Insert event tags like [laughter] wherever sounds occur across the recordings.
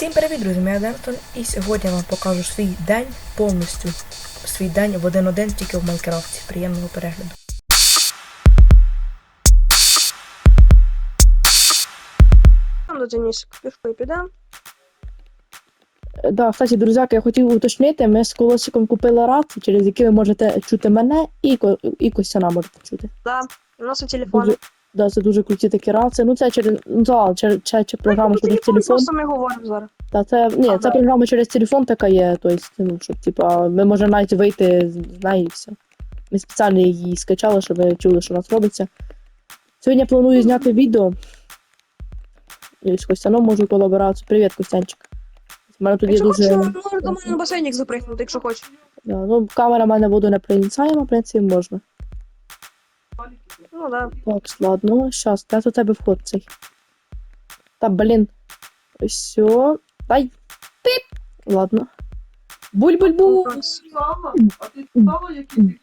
Всім привіт, друзі! Я Дентон, і сьогодні я вам покажу свій день повністю. Свій день в один-один тільки в Майнкрафті. Приємного перегляду. Там до Денисик пішли підемо. Да, кстати, друзяки, я хотів уточнити, ми з колосиком купили рацію, через які ви можете чути мене і, і Костяна можете чути. Да, у нас і телефони. Дуже, да, це дуже круті такі рації. Ну, це через ну, да, через, через, через програму Ну, через телефон просто ми говоримо зараз. Та це ні, А, це да. програма через телефон така є. Тобто, ну, щоб типа, ми можемо навіть вийти з неї і все. Ми спеціально її скачали, щоб ви чули, що у нас робиться. Сьогодні я планую зняти відео. І з Костяном можу колаборацію. Привіт, Костянчик. У мене тоді Якщо дуже. до мене на басейник запригнути, якщо хочеш. Да, ну, камера в мене воду не проницаємо, в принципі, можна. Ну да. Так, ладно, щас, де у тебе вход цей? Та, блін. Все. Дай. Пип. Ладно. Буль-буль-буль. А ти стала якийсь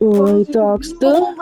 Ой, так, що?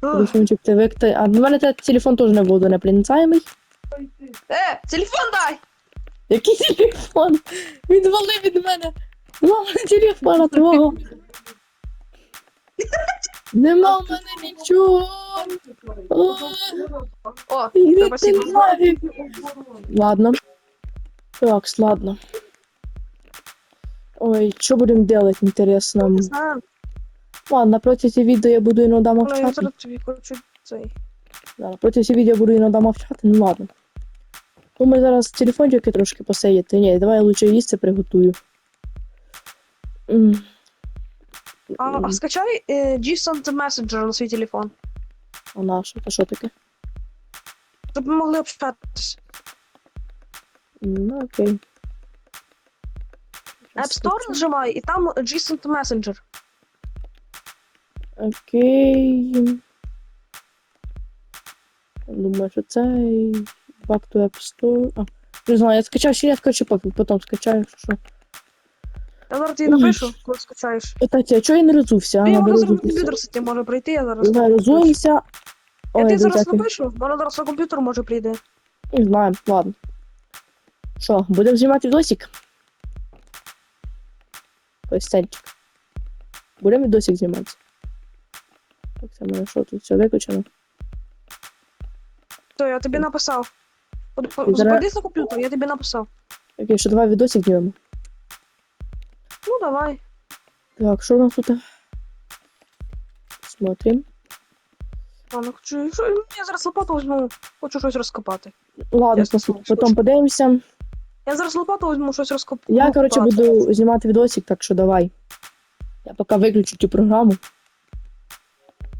Телефончик ти виктай. А в мене те- телефон теж не воду не проницаємий. Е, телефон дай! Який телефон? Відвали від мене. Мама, телефона твого. Нема в мене нічого. О, ти спасибо. Ладно. Так, ладно. Ой, что будем делать, интересно? Не знаю. Ладно, на протязі відео я буду іноді Ну, я тобі хочу цей. Да, на протязі відео я буду іноді мовчати, ну ладно. Думаю, зараз телефончики трошки посеяти. Ні, давай я лучше їсти приготую. М. А, а скачай е, G-Send Messenger на свій телефон. А наше, то що таке? Щоб ми могли общатися. Ну, окей. App Store нажимай, і там G-Send Messenger. Окей. Думаю, що це Back to App Store. А, не знаю, я скачав ще, я скачу потім скачаю, що. Я зараз тобі напишу, коли скачаєш. Кстати, а чого я не розувся? Ти не зараз на комп'ютер сидіти, може прийти, я зараз. Давай розуємося. Я Ой, ти зараз напишу, вона зараз на комп'ютер може прийде. не знаю, ладно. Що, будемо знімати відосик? Костянчик. Будемо відосик знімати. Так, це мене що тут все виключено. То я тобі написав. Зараз- Западись на комп'ютер, я тобі написав. Окей, що давай відосик знімемо. Ну давай. Так, що у нас тут? Смотрим. Ладно, хочу. що- Я зараз лопату візьму, хочу щось розкопати. Ладно, потім подивимося. Я зараз лопату візьму, щось розкопати. Я, коротше, буду знімати відосик, так що давай. Я поки виключу цю програму.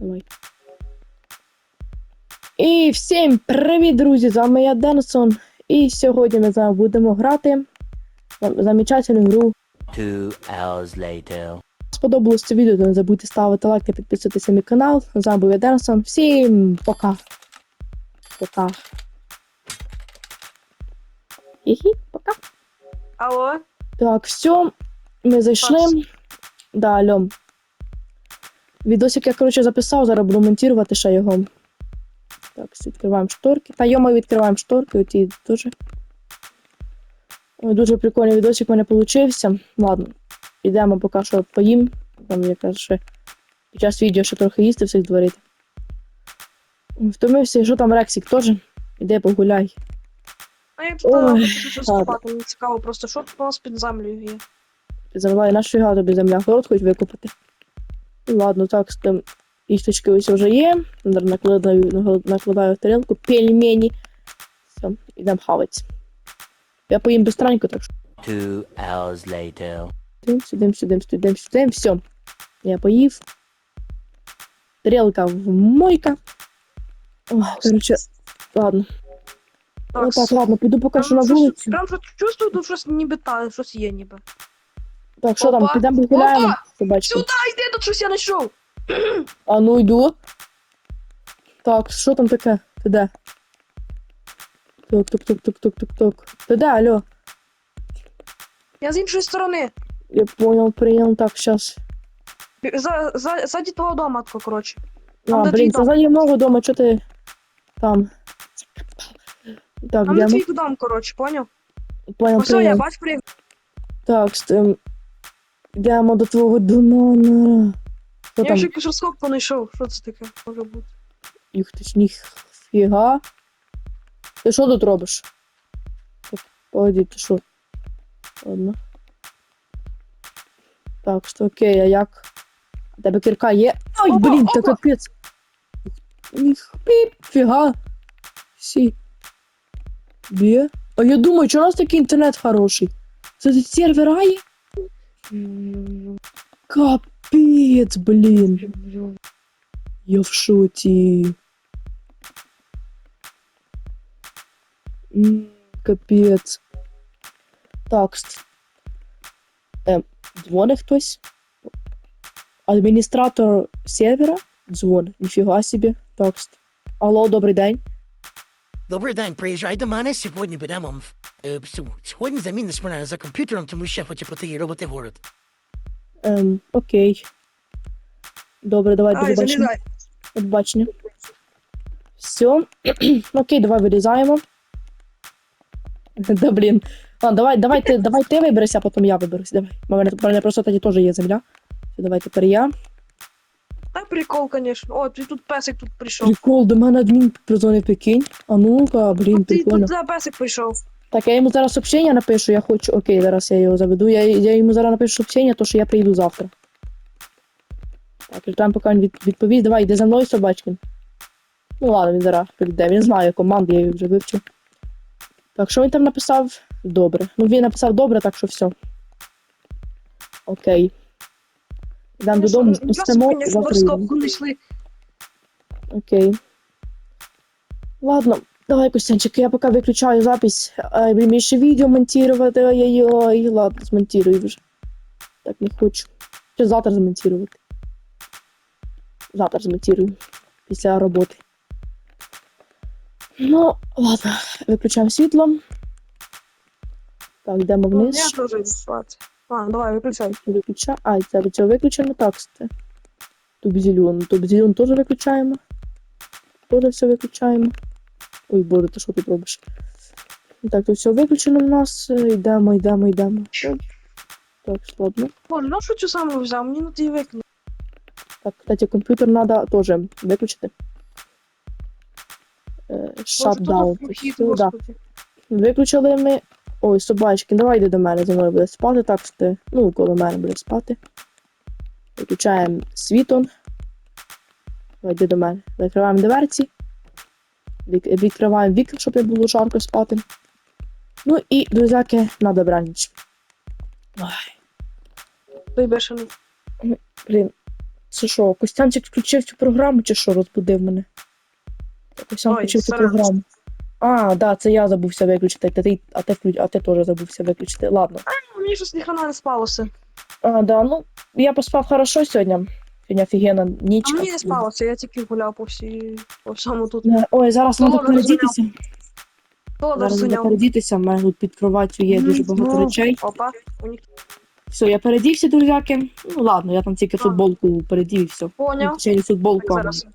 Давай. І всім привіт, друзі! З вами я Денсон. І сьогодні ми з вами будемо грати замечательну гру. Two hours later. Сподобалось це відео, то не забудьте ставити лайк та підписуватися на мій канал. З вами був я Денсон. Всім пока. Пока. Хі-хі, пока. Алло? Так, все. Ми зайшли. Да, алло. Відосик я, коротше, записав, зараз буду монтувати ще його. Так, відкриваємо шторки. Та йома відкриваємо шторки, оті теж. Ой, дуже прикольний відосик у мене получився. Ладно, підемо поки що поїм. Там якраз ще під час відео ще трохи їсти всіх дворити. Втомився, що там Рексік теж? Іде погуляй. А я тут хочу щось мені цікаво просто, що тут у нас під землею є. Заливай нашу фіга тобі земля. Город хоч викопати. Ну, Ладно, так, з тим істочки ось вже є. Накладаю, накладаю в тарілку пельмені. Все, ідемо хавати. Я поїм быстренько, так що Two hours later. сюди, сюди, сюди, сюди, сюди, все. Я поїв. Тарілка в мойка. О, короче, ладно. Ну так, ладно, піду поки що на щось- вулицю. Прям що чувствую, тут щось ніби та, щось є ніби. Так, що там, Опа. підемо погуляємо, Опа. собачки. Сюди йди, тут щось я знайшов. А ну йду. Так, що там таке? Ти де? Тук, тук, тук, тук, тук, тук, тук. Ти де, алло? Я з іншої сторони. Я понял, прийнял. Так. Бі- За, за, ззаді твого дома, тако, коротше. А, Там, де блін, твій це дом. ззаді много дома, що ти там? Так, А ми йдемо. твій дом, коротше, поняв? Понял, Ось, я понял. бач, при... Так, стем. Йдемо до твого дома. Що Я там? ще якийсь розкопку знайшов. Що це таке може бути? Їх ти ніфіга. Ти що тут робиш? Так, Погоди, ти що? Ладно. Так, що окей, а як? У тебе кірка є? Ай, Опа, блін, та капець. Ніфіга. Сі. Бє. А я думаю, чого у нас такий інтернет хороший? Це тут сервера є? Капець, блін. Я в шоці. Капець. Так. Ем, дзвонить хтось? Адміністратор сервера? Дзвонить. Ніфіга собі. Такст. Алло, добрий день. Добрий день, приїжджай до мене. Сьогодні будемо е, сьогодні заміниш мене за комп'ютером, тому що я хочу піти робити город. Ем, окей. Добре, давай до Ай, побачення. До побачення. Все. Окей, давай вирізаємо. [laughs] Да блін. Ладно, давай, давай ти, давай ти виберися, а потім я виберусь. Давай. У мене, у мене просто тоді теж є земля. Давай тепер я. Та прикол, конечно. О, ти тут песик тут прийшов. Прикол, до мене адмін призвонив прикинь. А ну-ка, блін, Ну, ти прикольно. тут за песик прийшов. Так, я йому зараз сообщення напишу, я хочу. Окей, зараз я його заведу. Я, я йому зараз напишу сообщення, то що я прийду завтра. Так, ждемо, поки він від, відповість. Давай, йди за мною, собачкин. Ну ладно, він зараз прийде. Він знає команду, я її вже вивчив. Так, що він там написав? Добре. Ну він написав добре, так що все. Окей. Йдемо додому, спустимо, знайшли. Окей. Ладно, давай, Костянчик, я поки виключаю запись. Ай, блін, мені ще відео монтувати. Ой-ой-ой, ладно, змонтирую вже. Так не хочу. Чи завтра змонтувати. Завтра змонтирую. Після роботи. Ну, ладно, виключаємо світло. Так, йдемо Ну, вниз. я теж йду спати. А, давай, виключай. Виключа... А, це до цього виключено. Так, це. Туб-зелен. Туб-зелен теж виключаємо. Теж все виключаємо. Ой, боже, ти що тут робиш? Так, тут все виключено в нас. Йдемо, йдемо, йдемо. Так, ладно. Боже, ну що цю саму взяв? Мені на її викинути. Так, кстати, комп'ютер треба теж виключити. Е, да. Виключили ми. Ой, собачки, давай йди до мене, зі мною буде спати, так що ти. Ну, коло мене буде спати. Виключаємо світло. Давай йди до мене. Закриваємо дверці. Відкриваємо вікна, щоб не було жарко спати. Ну і, друзяки, на добраніч. Ой, бешений. блін. Це що, Костянчик включив цю програму чи що розбудив мене? Костян Ой, включив цю програму. А, да, це я забувся виключити, а ти, а ти, а ти теж забувся виключити. Ладно. Ну, Мені щось ніхрена не спалося. А, да, ну, я поспав хорошо сьогодні. Сьогодні офігенна ніч. А мені не спалося, я тільки гуляв по всій по всьому тут. Е, Ой, зараз Ну, треба передітися. Володар Зараз треба передітися, в мене тут під кроваттю є дуже багато Ну, речей. Опа, у них Все, я передівся, друзяки. Ну ладно, я там тільки А. футболку передів і все. поняв. Ще не футболку, а Зараз.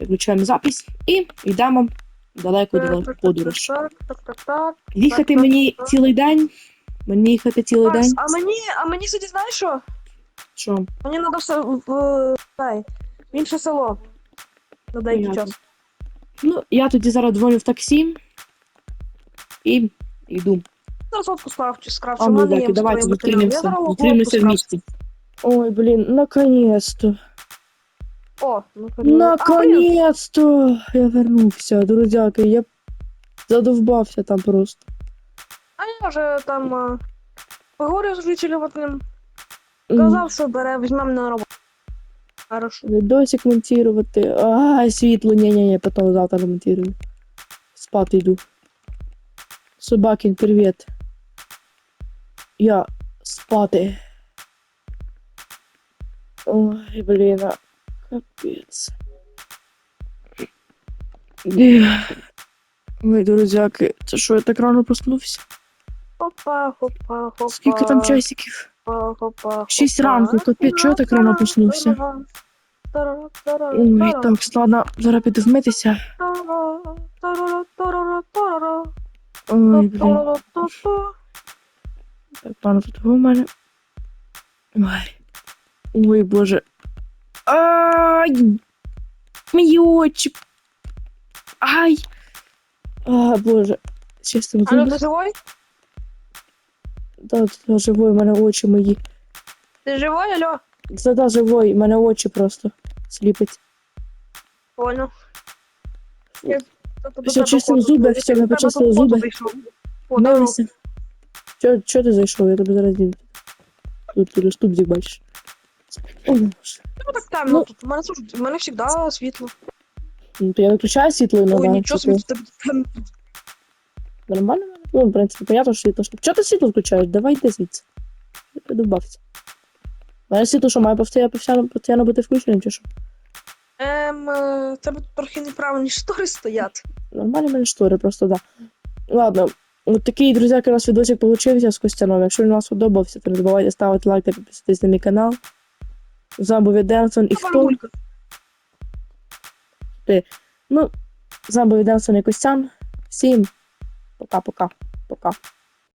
Виключаємо запись і йдемо далеко Так, далеко так, в подорож. Так, так, так, так. Їхати мені цілий день. Мені їхати цілий день. а мені, а мені сьогодні знаєш що? Що? Мені треба все в, в, в інше село. На деякий час. Ну, я тоді зараз дзвоню в таксі і йду. Зараз фотку скрафчу, скрафчу. А ну, мене давайте. Зустрінемося. Зустрінемося в місті. Ой, блін, наконец-то. О, ну. Наконец-то я вернувся, друзяки. Я задовбався там просто. А я вже там а, поговорив з жителем одним. Казав, що бере, візьмемо на роботу. Хорошо. Відосик монтувати. А, світло, ні-ні-ні, потім завтра монтирую. Спати йду. Собакін, привіт. Я спати. Ой, блін, а капець. Ой, друзяки, це що, я так рано проснувся? Хопа, хопа, хопа. Скільки там часиків? Хопа, хопа, Шість ранку, капець, чого я так рано проснувся? Ой, так, ладно, зараз піду вмитися. Ой, блін. Так, пану тут у мене. Ой. Ой, боже. Ай! Мої очі. Ай! А, боже. Чесно, Алло, тут ти живой? да, да, живой, у мене очі мої. Ти живой, алло? Це да, живой, у мене очі просто сліпить. Понял. Тобто Все, походу- зуби, я все, ми почистили зуби. Милися. Чо, чо ти зайшов? Я тебе зараз дім. Тут ти штубзик бачиш. Чому так темно Ну. тут? У мене слушай, у мене завжди світло. Ну, то я виключаю світло Ой, іноді. нічого типу, собі тут темно. Нормально? в мене? Ну, в принципі, понятно, що світло. Чого ти світло включаєш? Давай йди звідси. Я придобався. У мене світло, що має постійно, постійно, постійно бути включеним, чи що? Ем, е, тебе тут трохи неправильні штори стоять. Нормальні в мене штори, просто да. Ладно, от такий, друзяки, у нас відосик получився з Костяном. Якщо він вам сподобався, то не забувайте ставити лайк та підписатись на мій канал. З вами був я Денсон і хто? Ти. Ну, з вами був я Денсон і Костян. Всім пока-пока. Пока.